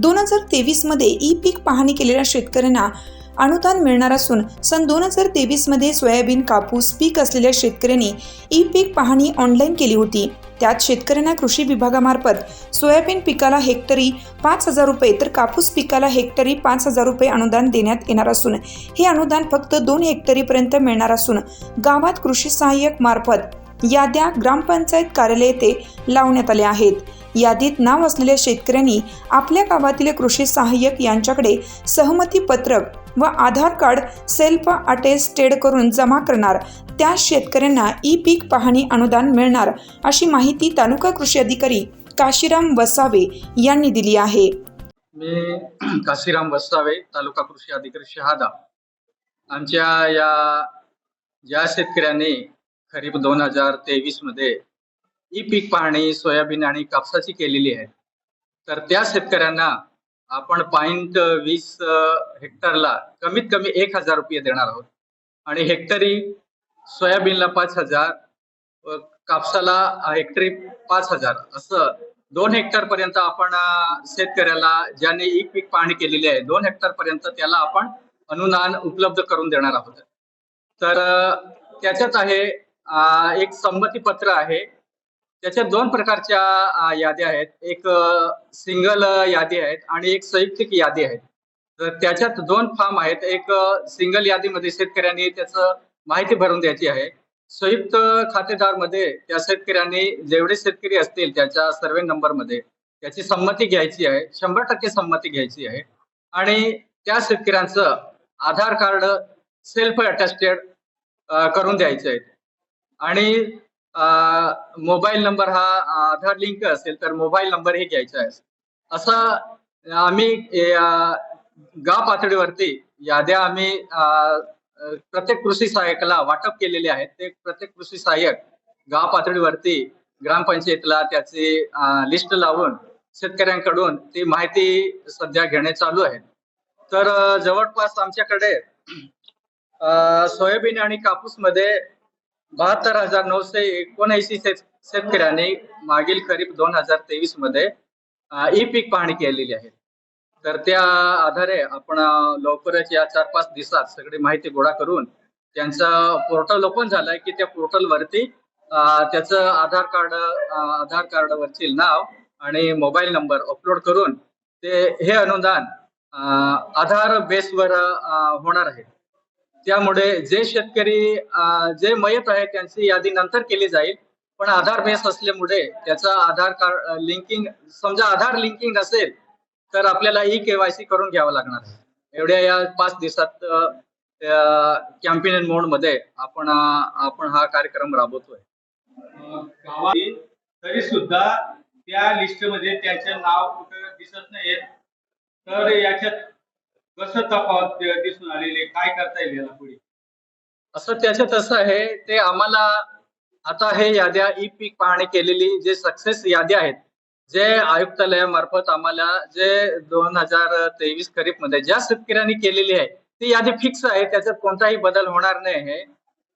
दोन हजार तेवीसमध्ये ई पीक पाहणी केलेल्या शेतकऱ्यांना अनुदान मिळणार असून सन दोन हजार तेवीसमध्ये सोयाबीन कापूस पीक असलेल्या शेतकऱ्यांनी ई पीक पाहणी ऑनलाईन केली होती. त्यात शेतकऱ्यांना कृषी विभागामार्फत सोयाबीन पिकाला हेक्टरी पाच हजार रुपये तर कापूस पिकाला हेक्टरी पाच हजार रुपये अनुदान देण्यात येणार असून हे अनुदान फक्त दोन हेक्टरीपर्यंत मिळणार असून गावात कृषी सहाय्यक मार्फत याद्या ग्रामपंचायत कार्यालय येथे लावण्यात आल्या आहेत. यादीत नाव असलेल्या शेतकऱ्यांनी आपल्या गावातील कृषी सहाय्यक यांच्याकडे सहमती पत्रक व आधार कार्ड सेल्फ अटेस्टेड करून जमा करणार. त्या शेतकऱ्यांना ई पीक पाहणी अनुदान मिळणार अशी माहिती तालुका कृषी अधिकारी काशीराम वसावे यांनी दिली आहे. मी काशीराम वसावे तालुका कृषी अधिकारी शहादा. आमच्या या ज्या शेतकऱ्यांनी खरीप दोन हजार तेवीसमध्ये ई पीक पाहणी सोयाबीन आणि कापसाची केलेली आहे. तर त्या शेतकऱ्यांना आपण पॉईंट वीस हेक्टरला कमीत कमी एक हजार रुपये देणार आहोत. आणि हेक्टरी सोयाबीनला पाच हजार कापसाला हेक्टरी पाच हजार असं दोन हेक्टर पर्यंत आपण शेतकऱ्याला ज्याने ई पीक पाहणी केलेली आहे दोन हेक्टर पर्यंत त्याला आपण अनुदान उपलब्ध करून देणार आहोत. तर त्याच्यात आहे एक संमती पत्र आहे. त्याच्या दोन प्रकारच्या याद्या आहेत. एक सिंगल यादी आहेत आणि एक संयुक्तिक यादी आहे तर त्याच्यात दोन फॉर्म आहेत. एक सिंगल यादीमध्ये शेतकऱ्यांनी त्याचं माहिती भरून द्यायची आहे. संयुक्त खातेदारमध्ये त्या शेतकऱ्यांनी जेवढे शेतकरी असतील त्याच्या सर्वे नंबरमध्ये त्याची संमती घ्यायची आहे. शंभर टक्के संमती घ्यायची आहे. आणि त्या शेतकऱ्यांचं आधार कार्ड सेल्फ अटॅस्टेड करून द्यायचं आहे. आणि मोबाईल नंबर हा आधार लिंक असेल तर मोबाईल नंबर हे घ्यायचा आहे. असा आम्ही अं, गाव पातळीवरती याद्या आम्ही प्रत्येक कृषी सहाय्यकाला वाटप केलेले आहेत. ते प्रत्येक कृषी सहाय्यक गाव पातळीवरती ग्रामपंचायतला त्याची लिस्ट लावून शेतकऱ्यांकडून ती माहिती सध्या घेणे चालू आहे. तर जवळपास आमच्याकडे सोयाबीन आणि कापूसमध्ये बहात्तर हजार नऊशे एकोणऐंशी शेत शेतकऱ्यांनी मागील खरीप दोन हजार तेवीसमध्ये ई पीक पाहणी केलेली आहे. तर त्या आधारे आपण लवकरच या चार पाच दिवसात सगळी माहिती गोळा करून त्यांचं पोर्टल ओपन झालंय की त्या पोर्टलवरती त्याचं आधार कार्ड आधार कार्डवरचे नाव आणि मोबाईल नंबर अपलोड करून ते हे अनुदान आधार बेसवर होणार आहे. त्यामुळे जे शेतकरी जे मयत आहे त्यांची यादी नंतर केली जाईल. पण आधार बेस असल्यामुळे त्याचा आधार कार्ड लिंकिंग समजा आधार लिंकिंग असेल तर आपल्याला ई केवायसी करून घ्यावं लागणार एवढ्या या पाच दिवसात कॅम्पेन मोडमध्ये आपण आपण हा कार्यक्रम राबवतोय. तरी सुद्धा त्या लिस्टमध्ये त्याचे नाव कुठं दिसत नाहीये. तर याच्यात कसं तफावत दिसून आलेले काय करता येईल याला पुढे? असं त्याच्यात असं आहे ते आम्हाला आता हे याद्या ई पीक पाहणी केलेली जे सक्सेस याद्या आहेत जे आयुक्तालयामार्फत आम्हाला जे दोन हजार तेवीस खरीपमध्ये ज्या शेतकऱ्यांनी केलेली आहे ती यादी फिक्स आहे त्याच्यात कोणताही बदल होणार नाही आहे.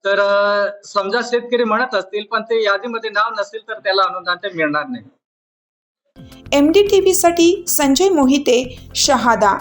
तर समजा शेतकरी म्हणत असतील पण ते यादीमध्ये नाव नसेल तर त्याला अनुदान ते मिळणार नाही. एम डी टी व्हीसाठी संजय मोहिते शहादा.